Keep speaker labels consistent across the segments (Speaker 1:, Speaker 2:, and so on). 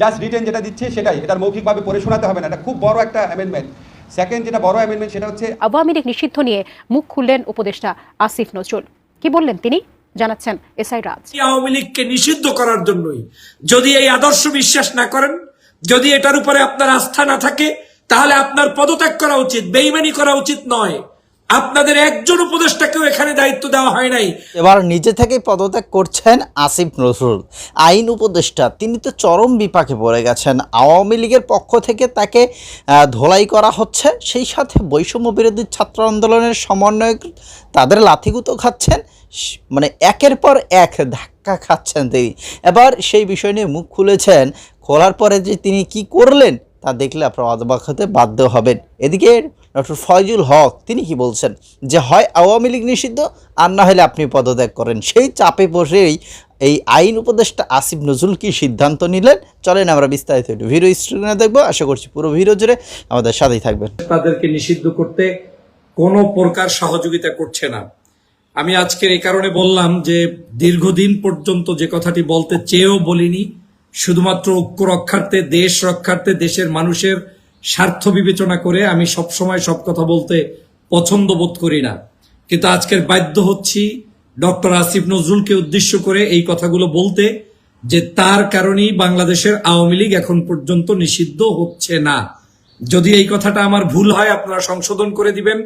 Speaker 1: Just written যেটা দিচ্ছে সেটাই। এটার মৌখিকভাবে পড়ে শোনাতে হবে না। এটা খুব বড় একটা অ্যামেন্ডমেন্ট সেকেন্ড যেটা বড় অ্যামেন্ডমেন্ট সেটা হচ্ছে
Speaker 2: আওয়ামী লীগ নিষিদ্ধ নিয়ে মুখ খুললেন উপদেষ্টা আসিফ নজরুল। কি বললেন তিনি? জানাচ্ছেন এসআই রাজ।
Speaker 3: আওয়ামী লীগকে নিষিদ্ধ করার জন্যই। যদি এই আদর্শ বিশ্বাস না করেন যদি এটার উপরে আপনার আস্থা না থাকে তাহলে আপনার পদত্যাগ করা উচিত বেইমানি করা উচিত নয়। আপনাদের একজন উপদেষ্টাকেও এখানে দায়িত্ব দেওয়া হয় নাই।
Speaker 4: এবার নিজে থেকেই পদত্যাগ করছেন আসিফ নজরুল। আইন উপদেষ্টা, তিনি তো চরম বিপাকে পড়ে গেছেন। আওয়ামী লীগের পক্ষ থেকে তাকে ধোলাই করা হচ্ছে, সেই সাথে বৈষম্য বিরোধী ছাত্র আন্দোলনের সমন্বয়ক তাদের লাথিগুতো খাচ্ছেন মানে একের পর এক ধাক্কা খাচ্ছেন তিনি। এবার সেই বিষয় নিয়ে মুখ খুলেছেন। খোলার পরে যে তিনি কি করলেন, তা দেখলে আপনারা অবাক হতে বাধ্য হবেন। এদিকে ডক্টর ফয়জুল হক, তিনি কি বলছেন? যে হয় আওয়ামী লীগ নিষিদ্ধ, আর না হলে আপনি পদত্যাগ করেন। সেই চাপে বসেই এই আইন উপদেষ্টা আসিফ নজরুল কি সিদ্ধান্ত নিলেন? চলেন আমরা বিস্তারিত ভিডিও স্ক্রিনে দেখব। আশা করছি পুরো ভিডিও জুড়ে আমাদের সাথেই থাকবেন।
Speaker 3: তাদেরকে নিষিদ্ধ করতে কোনো প্রকার সহযোগিতা করছে না। আমি আজকের এই কারণে বললাম যে দীর্ঘদিন পর্যন্ত যে কথাটি বলতে চেয়েও বলিনি, শুধুমাত্র ঐক্য রক্ষার্থে, দেশ রক্ষার্থে, দেশের মানুষের স্বার্থ বিবেচনা করে আমি সব সময় সব কথা বলতে পছন্দ বোধ করি না। কিন্তু আজকের বাধ্য হচ্ছি ডক্টর আসিফ নজরুলকে উদ্দেশ্য করে এই কথাগুলো বলতে যে তার কারণেই বাংলাদেশের আওয়ামী লীগ এখন পর্যন্ত নিষিদ্ধ হচ্ছে না। যদি এই কথাটা আমার ভুল হয়, আপনারা সংশোধন করে দিবেন।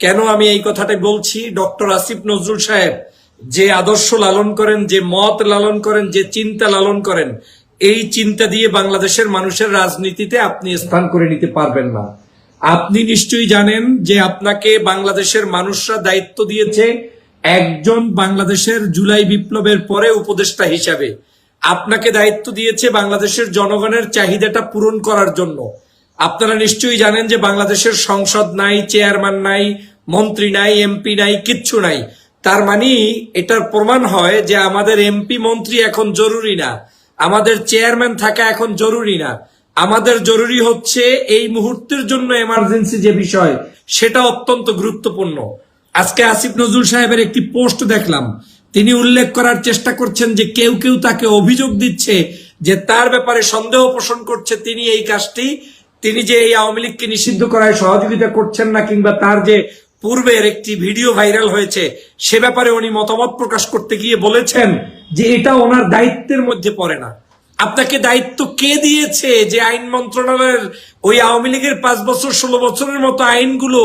Speaker 3: কেন আমি এই কথাটা বলছি? ডক্টর আসিফ নজরুল সাহেব যে আদর্শ লালন করেন, যে মত লালন করেন, যে চিন্তা লালন করেন এই চিন্তা দিয়ে বাংলাদেশের মানুষের রাজনীতিতে আপনি স্থান করে নিতে পারবেন না। আপনি নিশ্চয়ই জানেন যে আপনাকে বাংলাদেশের মানুষরা দায়িত্ব দিয়েছে একজন বাংলাদেশের জুলাই বিপ্লবের পরে উপদেষ্টা হিসাবে। আপনাকে দায়িত্ব দিয়েছে বাংলাদেশের জনগণের চাহিদাটা পূরণ করার জন্য। আপনারা নিশ্চয়ই জানেন যে বাংলাদেশের সংসদ নাই, চেয়ারম্যান নাই, মন্ত্রী নাই, এমপি নাই, কিচ্ছু নাই। তার মানে এটার প্রমাণ হয় যে আমাদের এমপি, মন্ত্রী এখন জরুরি না। আমাদের চেয়ারম্যান থাকা এখন জরুরি না। আমাদের জরুরি হচ্ছে এই মুহূর্তের জন্য এমার্জেন্সি যে বিষয়, সেটা অত্যন্ত গুরুত্বপূর্ণ। আজকে আসিফ নজরুল সাহেবের একটি পোস্ট দেখলাম। তিনি উল্লেখ করার চেষ্টা করছেন যে কেউ কেউ তাকে অভিযোগ দিচ্ছে যে তার ব্যাপারে সন্দেহ পোষণ করছে। তিনি এই কাজটি, তিনি যে এই আওয়ামী লীগকে নিষিদ্ধ করায় সহযোগিতা করছেন না কিংবা তার যে পূর্বের একটি ভিডিও ভাইরাল হয়েছে। সে ব্যাপারে উনি মতামত প্রকাশ করতে গিয়ে বলেছেন যে এটা ওনার দায়িত্বের মধ্যে পড়ে না। আপনাকে দায়িত্ব কে দিয়েছে যে আইন মন্ত্রণালয়ের ওই আওয়ামী লীগের পাঁচ বছর, ষোলো বছরের মতো আইনগুলো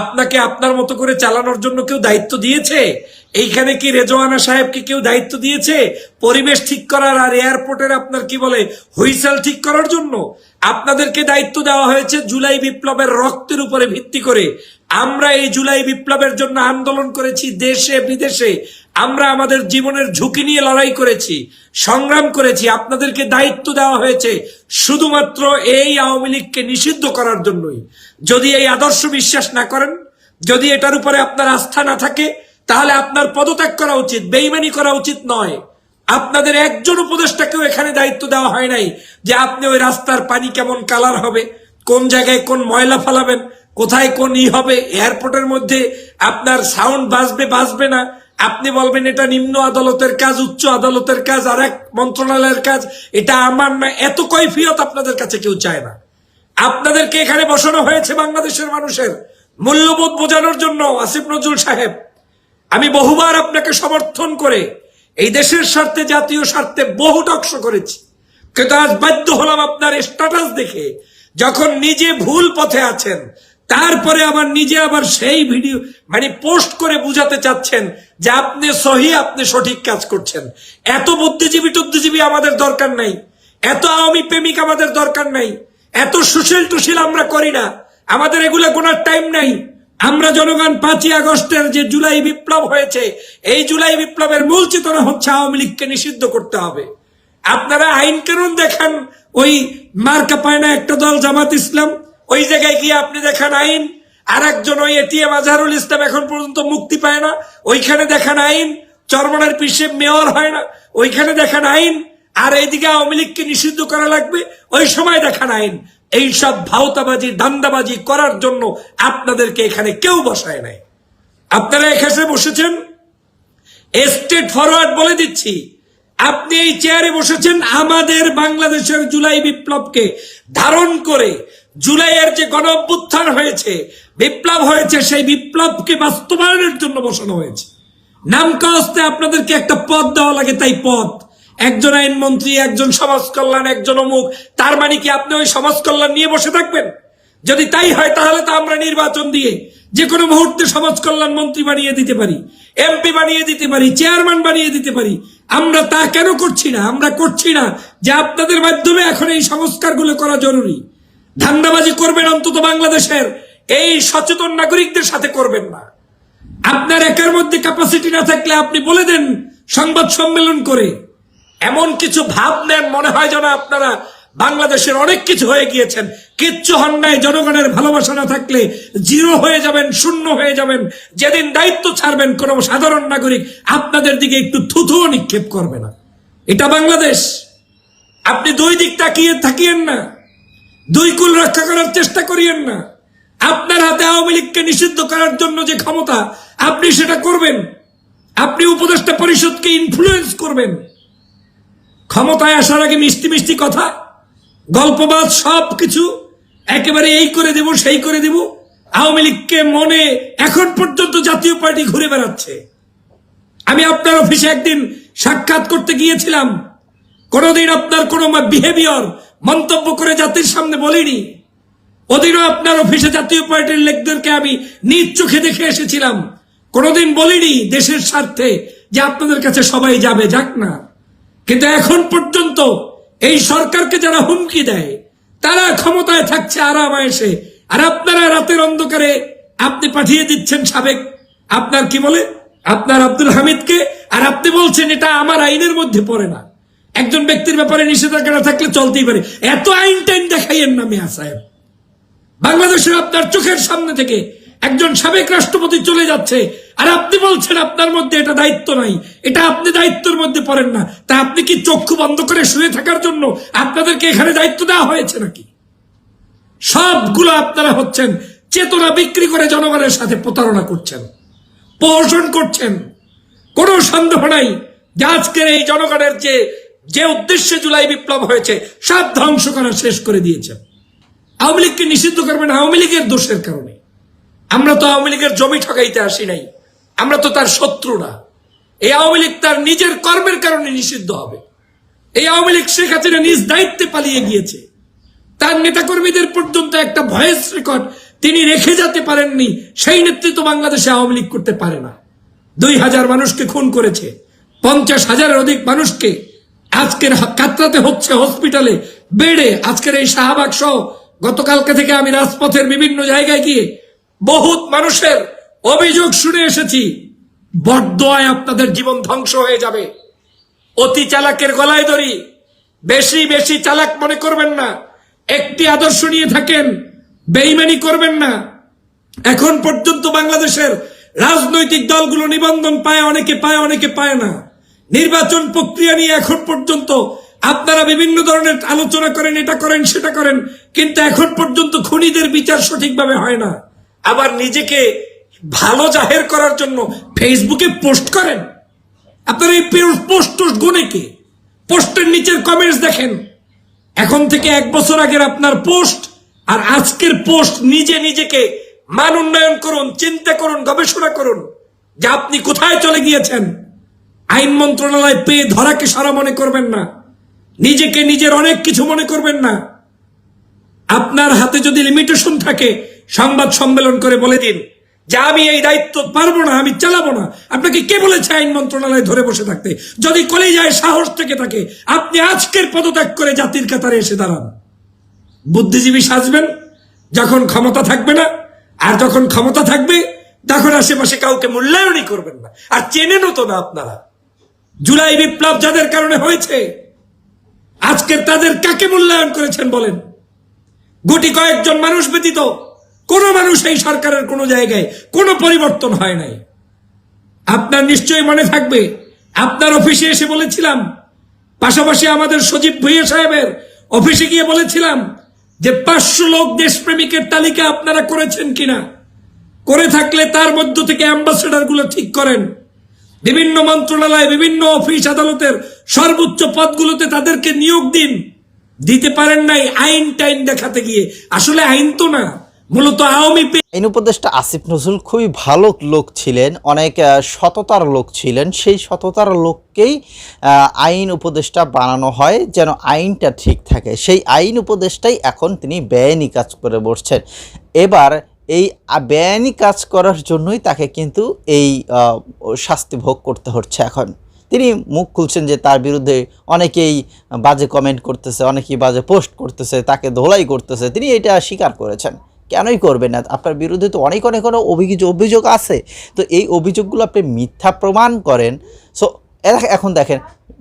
Speaker 3: আপনাকে আপনার মতো করে চালানোর জন্য কেউ দায়িত্ব দিয়েছে? এইখানে কি রেজওয়ানা সাহেবকে কেউ দায়িত্ব দিয়েছে? পরিবেশ ঠিক করার আর এয়ারপোর্টের আপনার কি বলে হুইসেল ঠিক করার জন্য? আপনাদেরকে দায়িত্ব দেওয়া হয়েছে জুলাই বিপ্লবের রক্তের উপরে ভিত্তি করে। আমরা এই জুলাই বিপ্লবের জন্য আন্দোলন করেছি দেশে, বিদেশে। আমরা আমাদের জীবনের ঝুঁকি নিয়ে লড়াই করেছি, সংগ্রাম করেছি, আপনাদেরকে দায়িত্ব দেওয়া হয়েছে শুধুমাত্র এই আওয়ামী লীগকে নিষিদ্ধ করার জন্যই। যদি এই আদর্শ বিশ্বাস না করেন, যদি এটার উপরে আপনার আস্থা না থাকে, তাহলে আপনার পদত্যাগ করা উচিত, বেইমানি করা উচিত নয়। আপনাদের একজন উপদেষ্টাকেও এখানে দায়িত্ব দেওয়া হয় নাই যে আপনি ওই রাস্তার পানি কেমন কালার হবে, কোন জায়গায় কোন ময়লা ফেলাবেন, কোথায় কোন ই হবে, এয়ারপোর্টের মধ্যে আপনার সাউন্ড বাজবে বাজবে না। আপনি বলবেন, এটা নিম্ন আদালতের কাজ, উচ্চ আদালতের কাজ আর এক মন্ত্রণালয়ের কাজ, এটা আমার না, এত কৈফিয়ত আপনাদের কাছে কেউ চায় না। আপনাদেরকে এখানে বসানো হয়েছে বাংলাদেশের মানুষের মূল্যবোধ বোঝানোর জন্য আসিফ নজরুল সাহেব। আমি বহুবার আপনাকে সমর্থন করে এই দেশের স্বার্থে, জাতীয় স্বার্থে বহু টকশো করেছি। কিন্তু আজ বাধ্য হলাম আপনার স্ট্যাটাস দেখে, যখন নিজে ভুল পথে আছেন তারপরে আবার নিজে আবার সেই ভিডিও মানে পোস্ট করে বুঝাতে চাচ্ছেন যে আপনি সহি, আপনি সঠিক কাজ করছেন। এত বুদ্ধিজীবী টুদ্ধিজীবী আমাদের দরকার নাই। এত আওয়ামী প্রেমিক আমাদের দরকার নাই। এত সুশীল টুশীল আমরা করি না। আমাদের এগুলা কোনার টাইম নাই। আমরা জনগণ পাঁচই আগস্টের যে জুলাই বিপ্লব হয়েছে, এই জুলাই বিপ্লবের মূল চেতনা হচ্ছে আওয়ামী লীগকে নিষিদ্ধ করতে হবে। আপনারা আইন কানুন দেখান, ওই মার্কা পায় না একটা দল জামাত ইসলাম ওই জায়গায় গিয়ে আপনি দেখান আইন আর একজন ওই এটিএম আজহারুল ইসলাম এখন পর্যন্ত মুক্তি পায় না, ওইখানে দেখান আইন, চরমনের পিসে মেয়র হয় না, ওইখানে দেখান আইন, আর এইদিকে আওয়ামী লীগকে নিষিদ্ধ করা লাগবে, ওই সময় দেখান আইন। এইসব ভাওতাবাজি দান্দাবাজি করার জন্য আপনাদেরকে এখানে কেউ বসায় নাই। আপনারা এখানে বসেছেন? স্টেট ফরওয়ার্ড বলে দিচ্ছি, আপনি এই চেয়ারে বসেছেন, আমাদের বাংলাদেশের জুলাই বিপ্লবকে ধারণ করে জুলাইয়ের যে গণ হয়েছে, বিপ্লব হয়েছে, সেই বিপ্লবকে বাস্তবায়নের জন্য বসানো হয়েছে। নামকাস্তে আপনাদেরকে একটা পদ দেওয়া লাগে, তাই পদ। একজন আইনমন্ত্রী, একজন সমাজ কল্যাণ, একজন অমুক, তার মানে কি আপনি ওই সমাজ কল্যাণ নিয়ে বসে থাকবেন? যদি তাই হয়, তাহলে তো আমরা নির্বাচন দিয়ে যে কোনো মুহূর্তে সমাজ কল্যাণ মন্ত্রী বানিয়ে দিতে পারি, এমপি বানিয়ে দিতে পারি, চেয়ারম্যান বানিয়ে দিতে পারি। আমরা তা কেন করছি না? আমরা করছি না যে আপনাদের মাধ্যমে এখন এই সংস্কারগুলো করা জরুরি। ধান্দাবাজি করবেন অন্তত বাংলাদেশের। এই সচেতন নাগরিকদের সাথে করবেন না। আপনার একের মধ্যে ক্যাপাসিটি না থাকলে আপনি বলে দেন, সংবাদ সম্মেলন করে। এমন কিছু ভাব নেন, মনে হয় যেন আপনারা বাংলাদেশের অনেক কিছু হয়ে গিয়েছেন। কিচ্ছু হন নাই, জনগণের ভালোবাসা না থাকলে জিরো হয়ে যাবেন, শূন্য হয়ে যাবেন। যেদিন দায়িত্ব ছাড়বেন কোন সাধারণ নাগরিক, আপনাদের দিকে একটু থুথুও নিক্ষেপ করবে না। এটা বাংলাদেশ। আপনি দুই দিক তাকিয়ে থাকিয়েন না। দুই কুল রক্ষা করার চেষ্টা করিয়েন না। আপনার হাতে আওয়ামী লীগকে নিষিদ্ধ করার জন্য যে ক্ষমতা, আপনি সেটা করবেন। আপনি উপদেষ্টা পরিষদকে ইনফ্লুয়েন্স করবেন। ক্ষমতায় আসার আগে মিষ্টি মিষ্টি কথা, গল্পবাদ সব কিছু একেবারে এই করে দেব, সেই করে দেব। আওয়ামী লীগকে মনে এখন পর্যন্ত জাতীয় পার্টি ঘুরে বেড়াচ্ছে। আমি আপনার অফিসে একদিন সাক্ষাৎ করতে গিয়েছিলাম। কোনোদিন আপনার কোনো বিহেভিয়র মন্তব্য করে জাতির সামনে বলিনি। ওদিনও আপনার অফিসে জাতীয় পার্টির লোকদেরকে আমি নিজ চোখে দেখে এসেছিলাম। কোনোদিন বলিনি দেশের স্বার্থে যে আপনাদের কাছে সবাই যাবে, যাক না। কিন্তু এখন পর্যন্ত এই সরকারকে যারা হুমকি দেয়, তারা ক্ষমতায় থাকছে আরাম এসে আর আপনারা রাতের অন্ধকারে আপনি পাঠিয়ে দিচ্ছেন সাবেক, আপনার কি বলে? আপনার আব্দুল হামিদকে। আর আপনি বলছেন এটা আমার আইনের মধ্যে পড়ে না। একজন ব্যক্তির ব্যাপারে নিষেধাজ্ঞা থাকলে চলতেই পারে। এত আইন টাইন দেখাইয়েন না মিয়া সাহেব। বাংলাদেশের আপনার চোখের সামনে থেকে একজন সাবেক রাষ্ট্রপতি চলে যাচ্ছে, আর আপনি বলছেন আপনার মধ্যে এটা দায়িত্ব নাই। এটা আপনি দায়িত্বের মধ্যে পড়েন না। তা আপনি কি চক্ষু বন্ধ করে শুয়ে থাকার জন্য আপনাদেরকে এখানে দায়িত্ব দেওয়া হয়েছে নাকি? সবগুলো আপনারা হচ্ছেন চেতনা বিক্রি করে জনগণের সাথে প্রতারণা করছেন প্রহসন করছেন। কোনো সন্দেহ নাই যে আজকের এই জনগণের যে যে উদ্দেশ্যে জুলাই বিপ্লব হয়েছে, সব ধ্বংস করা শেষ করে দিয়েছে। আওয়ামী লীগকে নিষিদ্ধ করবেন আওয়ামী লীগের দোষের কারণে। আমরা তো আওয়ামী লীগের জমি ঠকাইতে আসি নাই, আমরা তো তার শত্রু না এই আওয়ামী লীগ তার নিজের কর্মের কারণে নিষিদ্ধ হবে। এই আওয়ামী লীগ শেখ হাসিনা নিজ দায়িত্বে পালিয়ে গিয়েছে। তার নেতাকর্মীদের পর্যন্ত একটা ভয়েস রেকর্ড তিনি রেখে যেতে পারেননি, সেই নেতৃত্ব বাংলাদেশে আওয়ামী লীগ করতে পারে না। দুই হাজার মানুষকে খুন করেছে, পঞ্চাশ হাজারের অধিক মানুষকে আজকের কাতরাতে হচ্ছে হসপিটালে, বেড়ে, আজকের এই শাহবাগ সহ, গতকালকে থেকে আমি রাজপথের বিভিন্ন জায়গায় গিয়ে বহুত মানুষের অভিযোগ শুনে এসেছি বড্ডয় আপনাদের জীবন ধ্বংস হয়ে যাবে। অতি চালাকের গলায় দড়ি, বেশি বেশি চালাক মনে করবেন না, একটি আদর্শ নিয়ে থাকেন, বেইমানি করবেন না। এখন পর্যন্ত বাংলাদেশের রাজনৈতিক দলগুলো নিবন্ধন পায়, অনেকে পায় অনেকে পায় না। নির্বাচন প্রক্রিয়া নিয়ে এখন পর্যন্ত আপনারা বিভিন্ন ধরনের আলোচনা করেন, এটা করেন, সেটা করেন, কিন্তু এখন পর্যন্ত খুনিদের বিচার সঠিকভাবে হয় না। আবার নিজেকে ভালো জাহের করার জন্য ফেসবুকে পোস্ট করেন। আপনারা এই পোস্ট টোস্ট গুনে কি? পোস্টের নিচের কমেন্টস দেখেন। এখন থেকে এক বছর আগের আপনার পোস্ট আর আজকের পোস্ট নিজে নিজেকে মান উন্নয়ন করুন, চিন্তা করুন, গবেষণা করুন যে আপনি কোথায় চলে গিয়েছেন। আইন মন্ত্রণালয় পেয়ে ধরাকে সারা মনে করবেন না। নিজেকে নিজের অনেক কিছু মনে করবেন না। আপনার হাতে যদি লিমিটেশন থাকে, সংবাদ সম্মেলন করে বলে দিন যে আমি এই দায়িত্ব পারব না, আমি চালাবো না। আপনাকে কে বলেছে আইন মন্ত্রণালয়ে ধরে বসে থাকতে? যদি কলেজায় সাহস থেকে থাকে, আপনি আজকের পদত্যাগ করে জাতির কাতারে এসে দাঁড়ান। বুদ্ধিজীবী সাজবেন, যখন ক্ষমতা থাকবে না, আর যখন ক্ষমতা থাকবে, তখন আশেপাশে কাউকে মূল্যায়নই করবেন না। আর চেনেনও তো না আপনারা। জুলাই বিপ্লব যাদের কারণে হয়েছে, আজকে তাদের কাকে মূল্যায়ন করেছেন বলেন? গুটি কয়েকজন মানুষ ব্যতীত কোনো মানুষ এই সরকারের কোনো জায়গায় কোনো পরিবর্তন হয় নাই। আপনার নিশ্চয়ই মনে থাকবে, আপনার অফিসে এসে বলেছিলাম, পাশাপাশি আমাদের সজীব ভুইয়া সাহেবের অফিসে গিয়ে বলেছিলাম যে পাঁচশো লোক দেশপ্রেমিকের তালিকা আপনারা করেছেন কিনা? করে থাকলে তার মধ্য থেকে অ্যাম্বাসেডারগুলো ঠিক করেন। বিভিন্ন মন্ত্রণালয়, বিভিন্ন অফিস আদালতের সর্বোচ্চ পদগুলোতে তাদেরকে নিয়োগ দিন। দিতে পারেন নাই, আইন টাইন দেখাতে গিয়ে। আসলে আইন তো না, মূলত আওয়ামী
Speaker 4: আইন উপদেষ্টা আসিফ নজরুল খুবই ভালো লোক ছিলেন, অনেক সততার লোক ছিলেন। সেই সততার লোককেই আইন উপদেষ্টা বানানো হয় যেন আইনটা ঠিক থাকে। সেই আইন উপদেষ্টাই এখন তিনি বেআইনি কাজ করে বসছেন। এবার এই বেআইনি কাজ করার জন্যই তাকে কিন্তু এই শাস্তি ভোগ করতে হচ্ছে এখন। তিনি মুখ খুলছেন যে তার বিরুদ্ধে অনেকেই বাজে কমেন্ট করতেছে, অনেকেই বাজে পোস্ট করতেছে, তাকে ধোলাই করতেছে। তিনি এটা স্বীকার করেছেন। কেনই করবেন না? আপনার বিরুদ্ধে তো অনেক অনেক অনেক অভিযোগ অভিযোগ আছে। তো এই অভিযোগগুলো আপনি মিথ্যা প্রমাণ করেন। সো এখন দেখেন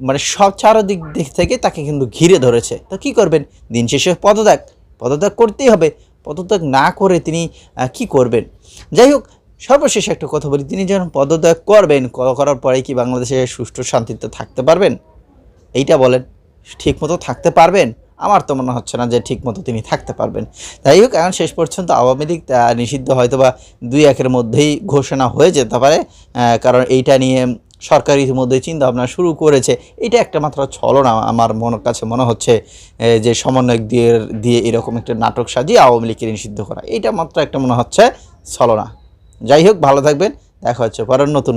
Speaker 4: মানে সব চারদিক দিক থেকে তাকে কিন্তু ঘিরে ধরেছে। তো কি করবেন? দিন শেষে পদত্যাগ। পদত্যাগ করতেই হবে। পদত্যাগ না করে তিনি কি করবেন? যাই হোক, সর্বশেষ একটা কথা বলি। তিনি যখন পদত্যাগ করবেন করার পরে কি বাংলাদেশে সুষ্ঠু শান্তিতে থাকতে পারবেন? এইটা বলেন ঠিক মতো থাকতে পারবেন? আমার তো মনে হচ্ছে না যে ঠিক মতো তিনি থাকতে পারবেন। যাই হোক, এখন শেষ পর্যন্ত আওয়ামী লীগ নিষিদ্ধ হয়তো বা দুই একের মধ্যেই ঘোষণা হয়ে যেতে পারে কারণ এইটা নিয়ে সরকার ইতিমধ্যে চিন্তা ভাবনা শুরু করেছে। এটা একটা মাত্র ছলনা আমার মন কাছে মনে হচ্ছে যে সমন্বয়ক দিয়ে দিয়ে এরকম একটা নাটক সাজিয়ে আওয়ামী লীগকে নিষিদ্ধ করা। এটা মাত্র একটা মনে হচ্ছে ছলনা। যাই হোক, ভালো থাকবেন। দেখা হচ্ছে পরের নতুন